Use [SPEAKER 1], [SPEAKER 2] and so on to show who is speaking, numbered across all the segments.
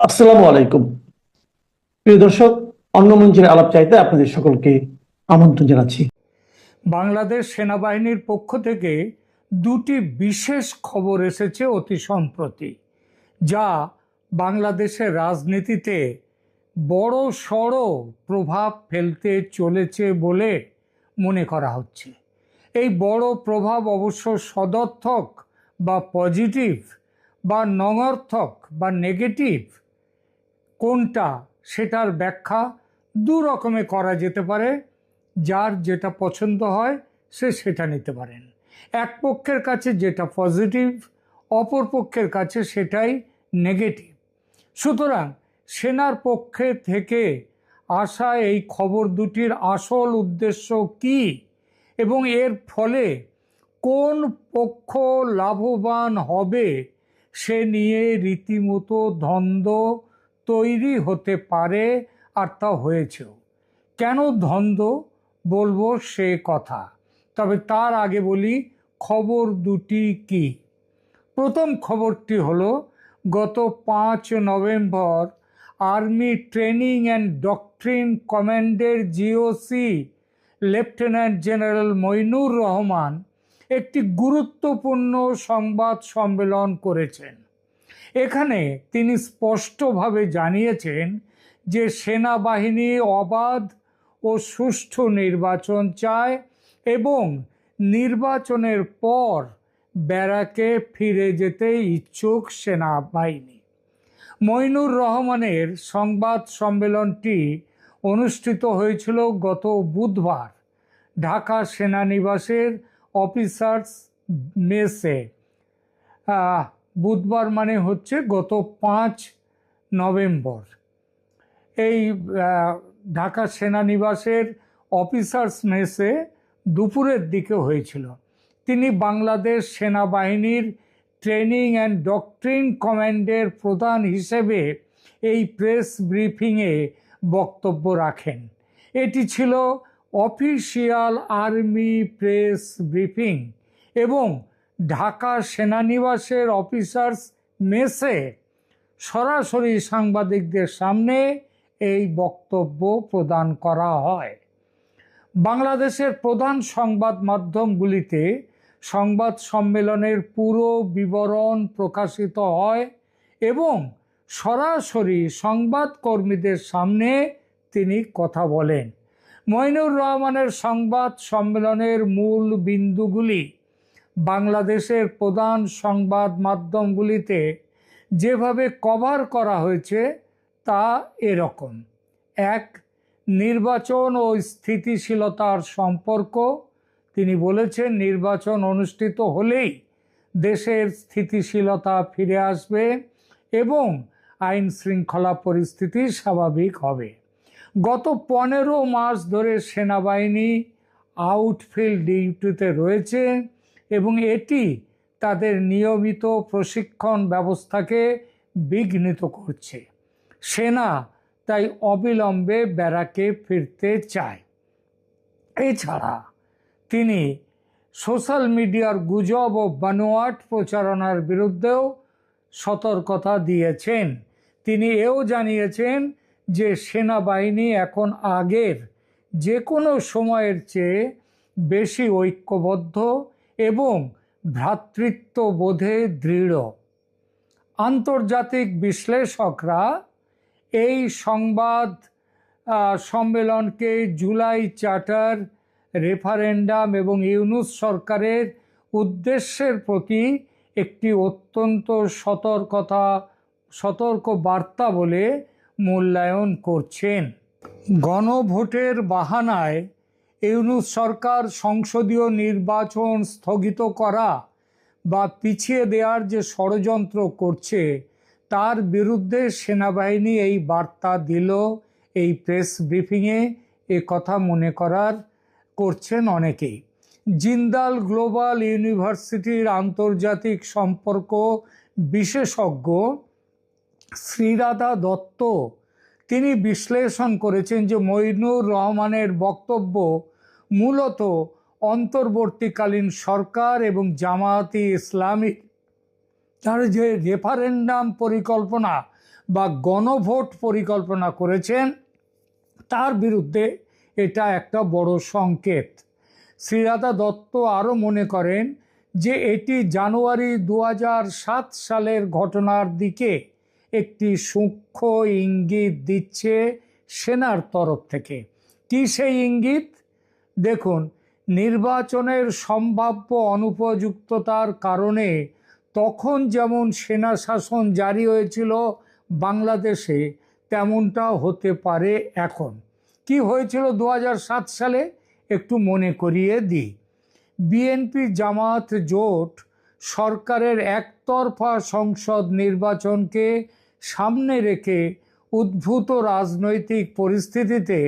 [SPEAKER 1] আসসালামু আলাইকুম। প্রিয় দর্শক, অন্য মঞ্চের আলাপ চাইতে আপনাদের সকলকে আমন্ত্রণ জানাচ্ছি।
[SPEAKER 2] বাংলাদেশ সেনাবাহিনীর পক্ষ থেকে দুটি বিশেষ খবর এসেছে অতি সম্প্রতি, যা বাংলাদেশের রাজনীতিতে বড় সড় প্রভাব ফেলতে চলেছে বলে মনে করা হচ্ছে। এই বড় প্রভাব অবশ্য সদর্থক বা পজিটিভ বা নঙর্থক বা নেগেটিভ কোনটা সেটার ব্যাখ্যা দু রকমে করা যেতে পারে। যার যেটা পছন্দ হয় সে সেটা নিতে পারেন। এক পক্ষের কাছে যেটা পজিটিভ অপর পক্ষের কাছে সেটাই নেগেটিভ সুতরাং সেনার পক্ষে থেকে আসা এই খবর দুটির আসল উদ্দেশ্য কি এবং এর ফলে কোন পক্ষ লাভবান হবে, সে নিয়ে রীতিমতো দ্বন্দ্ব তৈরি হতে পারে আর তা হয়েছেও। কেন দ্বন্দ্ব বলব সে কথা। তবে তার আগে বলি, খবর দুটি কি? প্রথম খবরটি হলো, গত পাঁচ November army training and doctrine কমান্ডের GOC lieutenant general Moinur Rahman একটি গুরুত্বপূর্ণ সংবাদ সম্মেলন করেছেন। এখানে তিনি স্পষ্টভাবে জানিয়েছেন যে সেনাবাহিনী অবাধ ও সুষ্ঠু নির্বাচন চায় এবং নির্বাচনের পর ব্যারাকে ফিরে যেতে ইচ্ছুক সেনাবাহিনী। মইনুর রহমানের সংবাদ সম্মেলনটি অনুষ্ঠিত হয়েছিল গত বুধবার ঢাকা সেনানিবাসের অফিসার্স মেসে। বুধবার মানে হচ্ছে গত পাঁচ নভেম্বর। এই ঢাকা সেনানিবাসের অফিসার্স মেসে দুপুরের দিকে হয়েছিল। তিনি বাংলাদেশ সেনাবাহিনীর ট্রেনিং অ্যান্ড ডক্ট্রিন কমান্ডের প্রধান হিসেবে এই প্রেস ব্রিফিংয়ে বক্তব্য রাখেন। এটি ছিল অফিসিয়াল আর্মি প্রেস ব্রিফিং এবং ঢাকা সেনানিবাসের অফিসার্স মেসে সরাসরি সাংবাদিকদের সামনে এই বক্তব্য প্রদান করা হয়। বাংলাদেশের প্রধান সংবাদ মাধ্যমগুলিতে সংবাদ সম্মেলনের পুরো বিবরণ প্রকাশিত হয় এবং সরাসরি সংবাদকর্মীদের সামনে তিনি কথা বলেন। মইনুর রহমানের সংবাদ সম্মেলনের মূল বিন্দুগুলি বাংলাদেশের প্রধান সংবাদ মাধ্যমগুলিতে যেভাবে কভার করা হয়েছে, তা এরকম। এক, নির্বাচন ও স্থিতিশীলতার সম্পর্ক। তিনি বলেছেন, নির্বাচন অনুষ্ঠিত হলেই দেশের স্থিতিশীলতা ফিরে আসবে এবং আইন শৃঙ্খলা পরিস্থিতি স্বাভাবিক হবে। গত পনেরো মাস ধরে সেনাবাহিনী আউটফিল্ড ডিউটিতে রয়েছে। এবং এটি তাদের নিয়মিত প্রশিক্ষণ ব্যবস্থাকে বিঘ্নিত করছে। সেনা তাই অবিলম্বে ব্যারাকে ফিরতে চায়। এছাড়া তিনি সোশ্যাল মিডিয়ার গুজব ও বানোয়াট প্রচারণার বিরুদ্ধেও সতর্কতা দিয়েছেন। তিনি এও জানিয়েছেন যে সেনাবাহিনী এখন আগের যে কোনো সময়ের চেয়ে বেশি ঐক্যবদ্ধ এবং ভ্রাতৃত্ববোধে দৃঢ়। আন্তর্জাতিক বিশ্লেষকরা এই সংবাদ সম্মেলনকে জুলাই চার্টার, রেফারেন্ডাম এবং ইউনুস সরকারের উদ্দেশ্যের প্রতি একটি অত্যন্ত সতর্কতা, সতর্ক বার্তা বলে মূল্যায়ন করছেন। গণভোটের বাহানায় ইউনুস সরকার সংসদীয় নির্বাচন স্থগিত করা বা পিছিয়ে দেওয়ার যে ষড়যন্ত্র করছে, তার বিরুদ্ধে সেনাবাহিনী এই বার্তা দিল। এই প্রেস ব্রিফিংয়ে এ কথা মনে করার করছেন অনেকেই। জিন্দাল গ্লোবাল ইউনিভার্সিটির আন্তর্জাতিক সম্পর্ক বিশেষজ্ঞ শ্রীরাধা দত্ত তিনি বিশ্লেষণ করেছেন যে মইনুর রহমানের বক্তব্য মূলত অন্তর্বর্তীকালীন সরকার এবং জামায়াতি ইসলামী। তার যে রেফারেন্ডাম পরিকল্পনা বা গণভোট পরিকল্পনা করেছেন, তার বিরুদ্ধে এটা একটা বড় সংকেত। শ্রীরাধা দত্ত আরও মনে করেন যে এটি জানুয়ারি দু সালের ঘটনার দিকে একটি সূক্ষ্ম ইঙ্গিত দিচ্ছে সেনার তরফ থেকে। কি সেই ইঙ্গিত? দেখুন, নির্বাচনের সম্ভাব্য অনুপযুক্ততার কারণে তখন যেমন সেনা শাসন জারি হয়েছিল বাংলাদেশে, তেমনটা হতে পারে এখন। কি হয়েছিল দু হাজার সাত সালে? একটু মনে করিয়ে দিই। বিএনপি জামাত জোট সরকারের একতরফা সংসদ নির্বাচনকে সামনে রেখে উদ্ভূত রাজনৈতিক পরিস্থিতিতে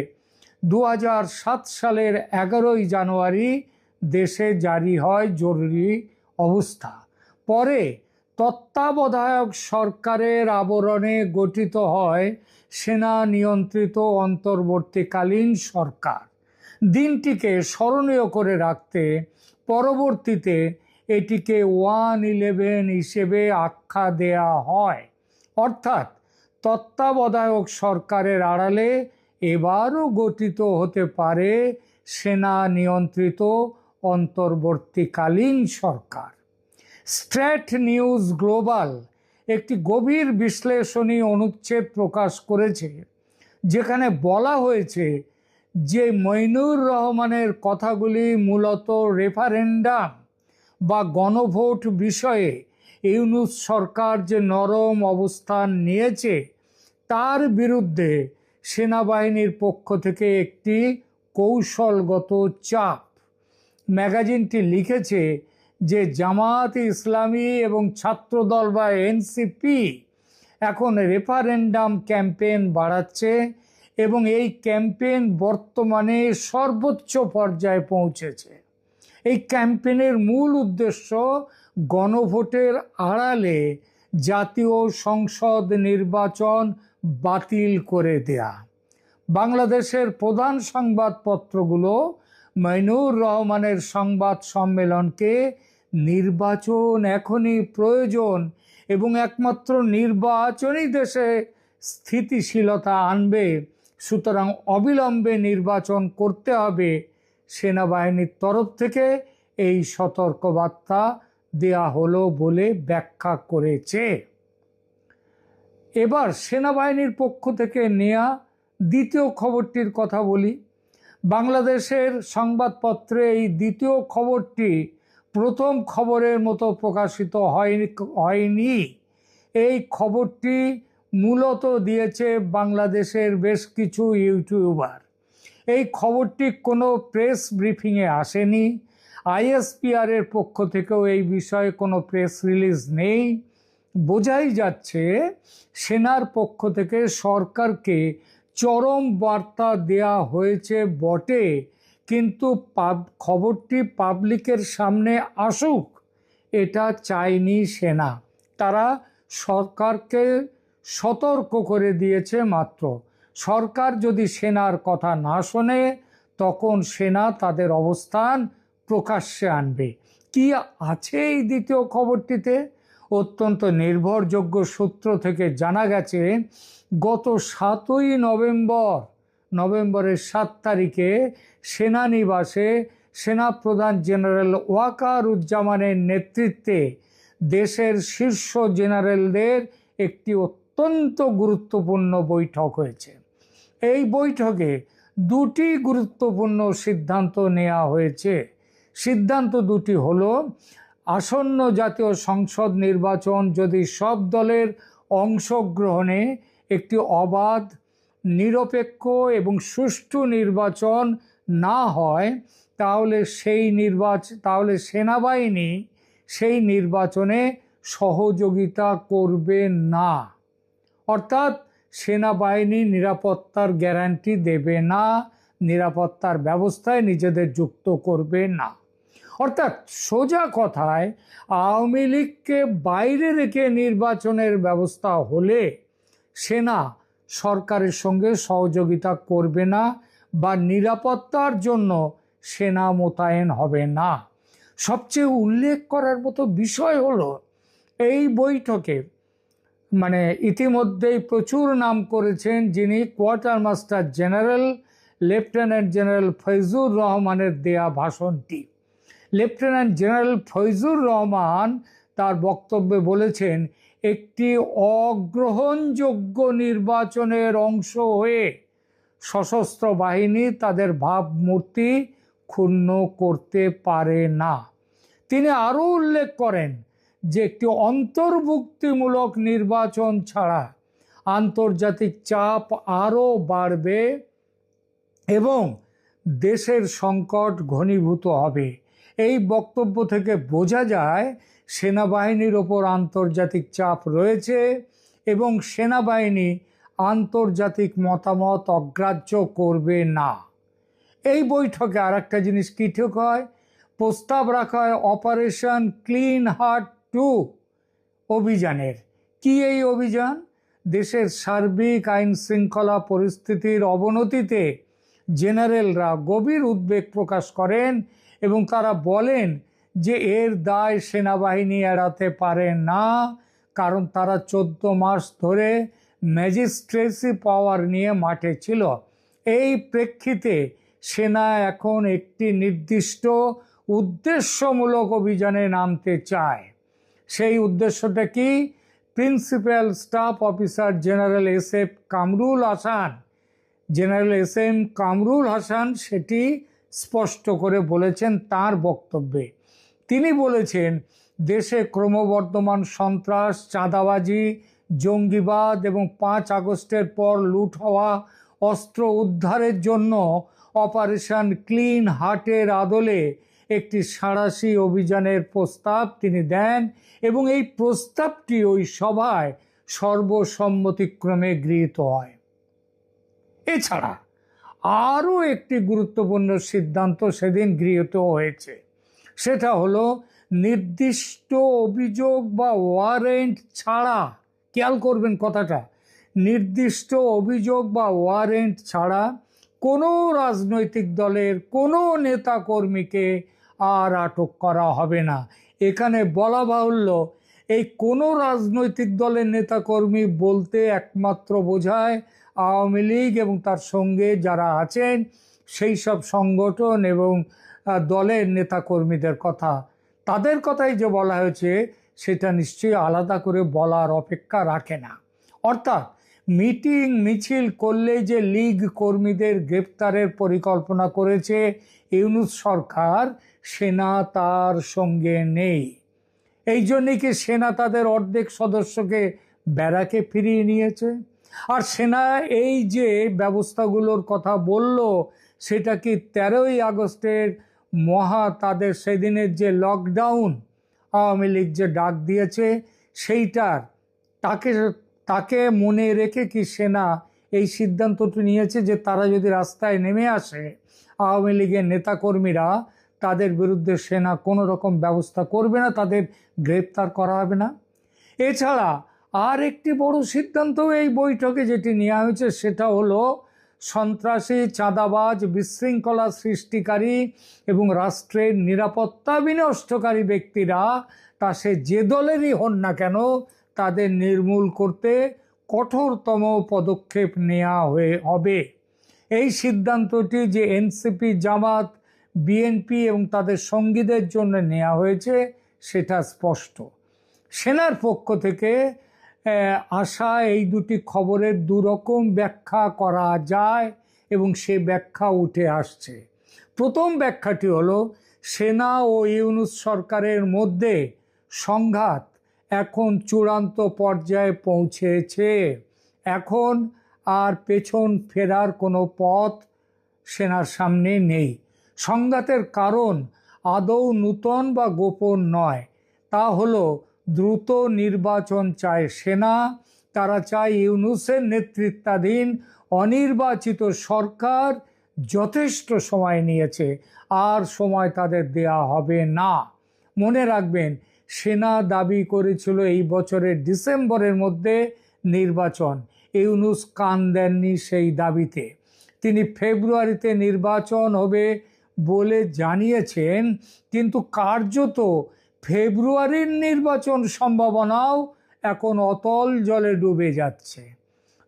[SPEAKER 2] দু সালের এগারোই জানুয়ারি দেশে জারি হয় জরুরি অবস্থা। পরে তত্ত্বাবধায়ক সরকারের আবরণে গঠিত হয় সেনা নিয়ন্ত্রিত অন্তর্বর্তীকালীন সরকার। দিনটিকে স্মরণীয় করে রাখতে পরবর্তীতে এটিকে ওয়ান ইলেভেন হিসেবে আখ্যা দেয়া হয়। অর্থাৎ তত্ত্বাবধায়ক সরকারের আড়ালে এবারও গঠিত হতে পারে সেনা নিয়ন্ত্রিত অন্তর্বর্তীকালীন সরকার। স্ট্রেট নিউজ গ্লোবাল একটি গভীর বিশ্লেষণী অনুচ্ছেদ প্রকাশ করেছে, যেখানে বলা হয়েছে যে মইনুর রহমানের কথাগুলি মূলত রেফারেন্ডাম বা গণভোট বিষয়ে ইউনুস সরকার যে নরম অবস্থান নিয়েছে, তার বিরুদ্ধে সেনাবাহিনীর পক্ষ থেকে একটি কৌশলগত চাপ। ম্যাগাজিনটি লিখেছে যে জামাত ইসলামী এবং ছাত্রদল বা এনসিপি এখন রেফারেন্ডাম ক্যাম্পেন বাড়াচ্ছে এবং এই ক্যাম্পেন বর্তমানে সর্বোচ্চ পর্যায়ে পৌঁছেছে। এই ক্যাম্পেনের মূল উদ্দেশ্য গণভোটের আড়ালে জাতীয় সংসদ নির্বাচন বাতিল করে দেয়া। বাংলাদেশের প্রধান সংবাদপত্রগুলো মাইনুর রহমানের সংবাদ সম্মেলনকে নির্বাচন এখনই প্রয়োজন এবং একমাত্র নির্বাচনই দেশে স্থিতিশীলতা আনবে, সুতরাং অবিলম্বে নির্বাচন করতে হবে। সেনাবাহিনীর তরফ থেকে এই সতর্কবার্তা দেয়া হলো বলে ব্যাখ্যা করেছে। এবার সেনাবাহিনীর পক্ষ থেকে নেয়া দ্বিতীয় খবরটির কথা বলি। বাংলাদেশের সংবাদপত্রে এই দ্বিতীয় খবরটি প্রথম খবরের মতো প্রকাশিত হয়নি হয়নি। এই খবরটি মূলত দিয়েছে বাংলাদেশের বেশ কিছু ইউটিউবার। এই খবরটি কোনো প্রেস ব্রিফিংয়ে আসেনি। আইএসপিআর এর পক্ষ থেকেও এই বিষয়ে কোনো প্রেস রিলিজ নেই। বোঝাই যাচ্ছে, সেনার পক্ষ থেকে সরকারকে চরম বার্তা দেয়া হয়েছে বটে, কিন্তু পাব, খবরটি পাবলিকের সামনে আসুক, এটা চায়নি সেনা। তারা সরকারকে সতর্ক করে দিয়েছে মাত্র। সরকার যদি সেনার কথা না শোনে, তখন সেনা তাদের অবস্থান প্রকাশ্যে আনবে। কি আছে এই দ্বিতীয় খবরটিতে? অত্যন্ত নির্ভরযোগ্য সূত্র থেকে জানা গেছে, গত সাতই নভেম্বর, নভেম্বরের সাত তারিখে সেনানিবাসে সেনাপ্রধান জেনারেল ওয়াকারুজ্জামানের নেতৃত্বে দেশের শীর্ষ জেনারেলদের একটি অত্যন্ত গুরুত্বপূর্ণ বৈঠক হয়েছে। এই বৈঠকে দুটি গুরুত্বপূর্ণ সিদ্ধান্ত নেওয়া হয়েছে। সিদ্ধান্ত দুটি হলো, আসন্ন জাতীয় সংসদ নির্বাচন যদি সব দলের অংশগ্রহণে একটি অবাধ, নিরপেক্ষ এবং সুষ্ঠু নির্বাচন না হয়, তাহলে সেই নির্বাচন তাহলে সেনাবাহিনী সেই নির্বাচনে সহযোগিতা করবে না। অর্থাৎ সেনাবাহিনী নিরাপত্তার গ্যারান্টি দেবে না, নিরাপত্তার ব্যবস্থায় নিজেদের যুক্ত করবে না। অর্থাৎ সোজা কথায় আওয়ামী লীগকে বাইরে রেখে নির্বাচনের ব্যবস্থা হলে সেনা সরকারের সঙ্গে সহযোগিতা করবে না বা নিরাপত্তার জন্য সেনা মোতায়েন হবে না। সবচেয়ে উল্লেখ করার মতো বিষয় হলো, এই বৈঠকে মানে ইতিমধ্যেই প্রচুর নাম করেছেন যিনি quartermaster general, lieutenant general Faizur রহমানের দেয়া ভাষণটি। লেফটেন্যান্ট জেনারেল ফৈজুর রহমান তার বক্তব্যে বলেছেন, একটি অগ্রহণযোগ্য নির্বাচনের অংশ হয়ে সশস্ত্র বাহিনী তাদের ভাবমূর্তি ক্ষুণ্ণ করতে পারে না। তিনি আরও উল্লেখ করেন যে, একটি অন্তর্ভুক্তিমূলক নির্বাচন ছাড়া আন্তর্জাতিক চাপ আরও বাড়বে এবং দেশের সংকট ঘনীভূত হবে। এই বক্তব্য থেকে বোঝা যায় সেনাবাহিনীর ওপর আন্তর্জাতিক চাপ রয়েছে এবং সেনাবাহিনী আন্তর্জাতিক মতামত অগ্রাহ্য করবে না। এই বৈঠকে আর একটা জিনিস কি ঠিক হয়? প্রস্তাব রাখা হয় অপারেশন ক্লিন হার্ট টু অভিযানের। কি এই অভিযান? দেশের সার্বিক আইন শৃঙ্খলা পরিস্থিতির অবনতিতে জেনারেলরা গভীর উদ্বেগ প্রকাশ করেন এবং তারা বলেন যে এর দায় সেনাবাহিনী এড়াতে পারে না, কারণ তারা চোদ্দ মাস ধরে ম্যাজিস্ট্রেসি পাওয়ার নিয়ে মাঠে ছিল। এই প্রেক্ষিতে সেনা এখন একটি নির্দিষ্ট উদ্দেশ্যমূলক অভিযানে নামতে চায়। সেই উদ্দেশ্যটা কি? Principal staff officer general S F Kamrul Hasan. General S M Kamrul Hasan সেটি স্পষ্ট করে বলেছেন তার বক্তব্যে। তিনি বলেছেন, দেশে ক্রমবর্ধমান সন্ত্রাস, চাঁদাবাজি, জঙ্গিবাদ এবং পাঁচ আগস্টের পর লুট হওয়া অস্ত্র উদ্ধারের জন্য অপারেশন ক্লিন হার্টের আদলে একটি সাঁড়াশি অভিযানের প্রস্তাব তিনি দেন এবং এই প্রস্তাবটি ওই সভায় সর্বসম্মতিক্রমে গৃহীত হয়। এছাড়া আরও একটি গুরুত্বপূর্ণ সিদ্ধান্ত সেদিন গৃহীত হয়েছে। সেটা হলো, নির্দিষ্ট অভিযোগ বা ওয়ারেন্ট ছাড়া, খেয়াল করবেন কথাটা, নির্দিষ্ট অভিযোগ বা ওয়ারেন্ট ছাড়া কোনো রাজনৈতিক দলের কোনো নেতাকর্মীকে আর আটক করা হবে না। এখানে বলা বাহুল্য, এই কোনো রাজনৈতিক দলের নেতাকর্মী বলতে একমাত্র বোঝায় আওয়ামী লীগ এবং তার সঙ্গে যারা আছেন, সেই সব সংগঠন এবং দলের নেতাকর্মীদের কথা। তাদের কথাই যে বলা হয়েছে, সেটা নিশ্চয়ই আলাদা করে বলার অপেক্ষা রাখে না। অর্থাৎ, মিটিং, মিছিল করলে যে লীগ কর্মীদের গ্রেপ্তারের পরিকল্পনা করেছে ইউনুস সরকার, সেনা তার সঙ্গে নেই। এই জন্যে কি সেনা তাদের অর্ধেক সদস্যকে ব্যারাকে ফিরিয়ে নিয়েছে? আর সেনা এই যে ব্যবস্থাগুলোর কথা বলল, সেটা কি তেরোই আগস্টের মহা তাদের সেদিনের যে লকডাউন আওয়ামী লীগ যে ডাক দিয়েছে, সেইটার তাকে তাকে মনে রেখে কি সেনা এই সিদ্ধান্তটি নিয়েছে যে তারা যদি রাস্তায় নেমে আসে, আওয়ামী লীগের নেতাকর্মীরা তাদের বিরুদ্ধে সেনা কোনো রকম ব্যবস্থা করবে না, তাদের গ্রেপ্তার করা হবে না? এছাড়া আর একটি বড় সিদ্ধান্ত এই বৈঠকে যেটি নেওয়া হয়েছে, সেটা হলো সন্ত্রাসী, চাঁদাবাজ, বিশৃঙ্খলা সৃষ্টিকারী এবং রাষ্ট্রের নিরাপত্তা বিনষ্টকারী ব্যক্তিরা তা সে যে দলেরই হন না কেন, তাদের নির্মূল করতে কঠোরতম পদক্ষেপ নেওয়া হয়ে হবে। এই সিদ্ধান্তটি যে এনসিপি, জামাত, বিএনপি এবং তাদের সঙ্গীদের জন্য নেওয়া হয়েছে, সেটা স্পষ্ট। সেনার পক্ষ থেকে আসা এই দুটি খবরের দুরকম ব্যাখ্যা করা যায় এবং সে ব্যাখ্যা উঠে আসছে। প্রথম ব্যাখ্যাটি হলো, সেনা ও ইউনুস সরকারের মধ্যে সংঘাত এখন চূড়ান্ত পর্যায়ে পৌঁছেছে। এখন আর পেছন ফেরার কোনো পথ সেনার সামনে নেই। সংঘাতের কারণ আদৌ নূতন বা গোপন নয়। তা হলো দ্রুত নির্বাচন চায় সেনা। তারা চায় ইউনুসের নেতৃত্বাধীন অনির্বাচিত সরকার যথেষ্ট সময় নিয়েছে, আর সময় তাদের দেয়া হবে না। মনে রাখবেন, সেনা দাবি করেছিল এই বছরের ডিসেম্বরের মধ্যে নির্বাচন। ইউনুস কান দেননি সেই দাবিতে। তিনি ফেব্রুয়ারিতে নির্বাচন হবে বলে জানিয়েছেন, কিন্তু কার্যত ফেব্রুয়ারির নির্বাচন সম্ভাবনাও এখন অতল জলে ডুবে যাচ্ছে।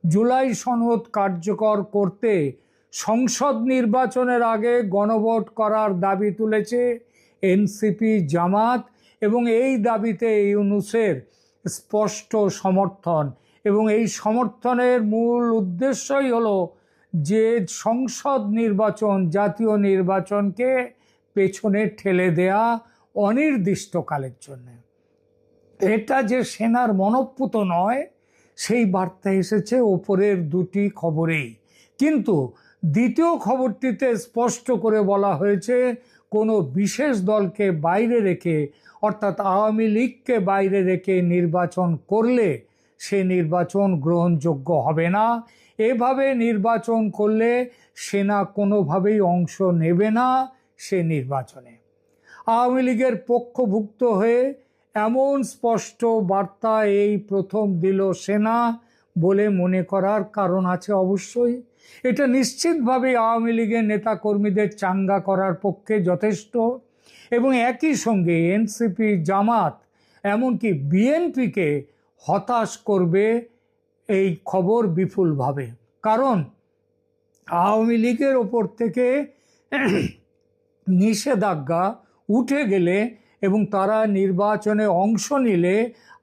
[SPEAKER 2] জুলাই সনদ কার্যকর করতে সংসদ নির্বাচনের আগে গণভোট করার দাবি তুলেছে এনসিপি জামাত এবং এই দাবিতে ইউনুসের স্পষ্ট সমর্থন এবং এই সমর্থনের মূল উদ্দেশ্যই হলো যে সংসদ নির্বাচন, জাতীয় নির্বাচনকে পেছনে ঠেলে দেয়া অনির্দিষ্টকালের জন্য। এটা যে সেনার মনপ্পুত নয়, সেই বার্তা এসেছে ওপরের দুটি খবরেই। কিন্তু দ্বিতীয় খবরটিতে স্পষ্ট করে বলা হয়েছে, কোনো বিশেষ দলকে বাইরে রেখে, অর্থাৎ আওয়ামী লীগকে বাইরে রেখে নির্বাচন করলে সে নির্বাচন গ্রহণযোগ্য হবে না। এভাবে নির্বাচন করলে সেনা কোনোভাবেই অংশ নেবে না সে নির্বাচনে। আওয়ামী লীগের পক্ষভুক্ত হয়ে এমন স্পষ্ট বার্তা এই প্রথম দিল সেনা বলে মনে করার কারণ আছে অবশ্যই। এটা নিশ্চিতভাবে আওয়ামী লীগের নেতাকর্মীদের চাঙ্গা করার পক্ষে যথেষ্ট এবং একই সঙ্গে এনসিপি জামাত এমনকি বিএনপিকে হতাশ করবে এই খবর বিপুলভাবে। কারণ আওয়ামী লীগের ওপর থেকে নিষেধাজ্ঞা উঠে গেলে এবং তারা নির্বাচনে অংশ নিলে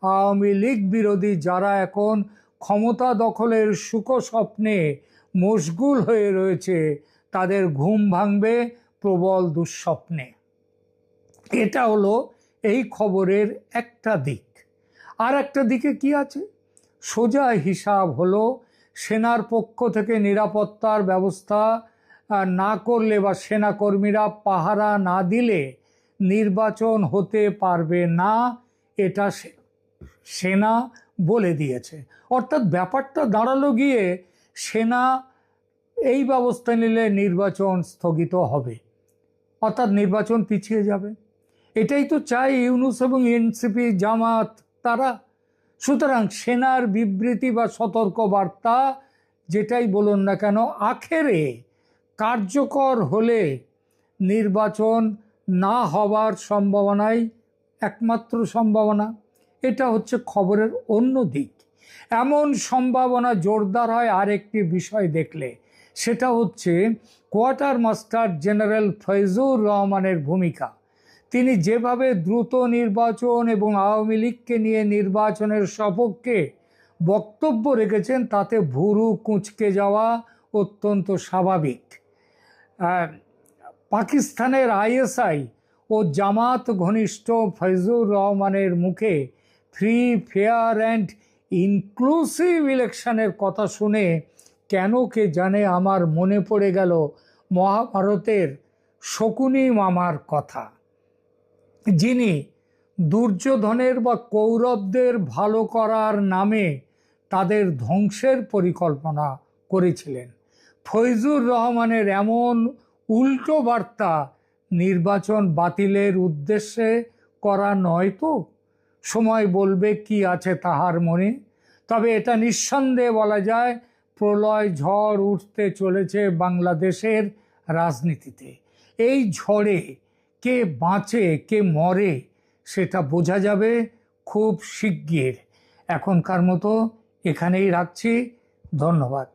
[SPEAKER 2] আওয়ামী লীগ বিরোধী যারা এখন ক্ষমতা দখলের সুখ স্বপ্নে মশগুল হয়ে রয়েছে, তাদের ঘুম ভাঙবে প্রবল দুঃস্বপ্নে। এটা হলো এই খবরের একটা দিক। আর একটা দিকে কি আছে? সোজা হিসাব হলো সেনার পক্ষ থেকে নিরাপত্তার ব্যবস্থা না করলে বা সেনাকর্মীরা পাহারা না দিলে নির্বাচন হতে পারবে না, এটা সেনা বলে দিয়েছে। অর্থাৎ ব্যাপারটা দাঁড়াল গিয়ে সেনা এই ব্যবস্থা নিলে নির্বাচন স্থগিত হবে। অর্থাৎ নির্বাচন পিছিয়ে যাবে। এটাই তো চাই ইউনুস এবং এনসিপি জামাত, তারা। সুতরাং সেনার বিবৃতি বা সতর্ক বার্তা যেটাই বলুন না কেন, আখেরে কার্যকর হলে নির্বাচন না হওয়ার সম্ভাবনাই একমাত্র সম্ভাবনা। এটা হচ্ছে খবরের অন্য দিক। এমন সম্ভাবনা জোরদার হয় আরেকটি বিষয় দেখলে। সেটা হচ্ছে কোয়ার্টার মাস্টার জেনারেল ফৈজুর রহমানের ভূমিকা। তিনি যেভাবে দ্রুত নির্বাচন এবং আওয়ামী লীগকে নিয়ে নির্বাচনের সপক্ষে বক্তব্য রেখেছেন, তাতে ভুরু কুঁচকে যাওয়া অত্যন্ত স্বাভাবিক। পাকিস্তানের আইএসআই ও জামাত ঘনিষ্ঠ ফৈজুর রহমানের মুখে ফ্রি, ফেয়ার অ্যান্ড ইনক্লুসিভ ইলেকশনের কথা শুনে কেন কে জানে আমার মনে পড়ে গেল মহাভারতের শকুনি মামার কথা। যিনি দুর্যোধনের বা কৌরবদের ভালো করার নামে তাদের ধ্বংসের পরিকল্পনা করেছিলেন। ফৈজুর রহমানের এমন উল্টো বার্তা, নির্বাচন বাতিলের উদ্দেশ্যে করা নয় তো? সময় বলবে কি আছে তাহার মনে। তবে এটা নিঃসন্দেহে বলা যায়, প্রলয় ঝড় উঠতে চলেছে বাংলাদেশের রাজনীতিতে। এই ঝড়ে কে বাঁচে, কে মরে, সেটা বোঝা যাবে খুব শিগগির। এখনকার মতো এখানেই রাখছি। ধন্যবাদ।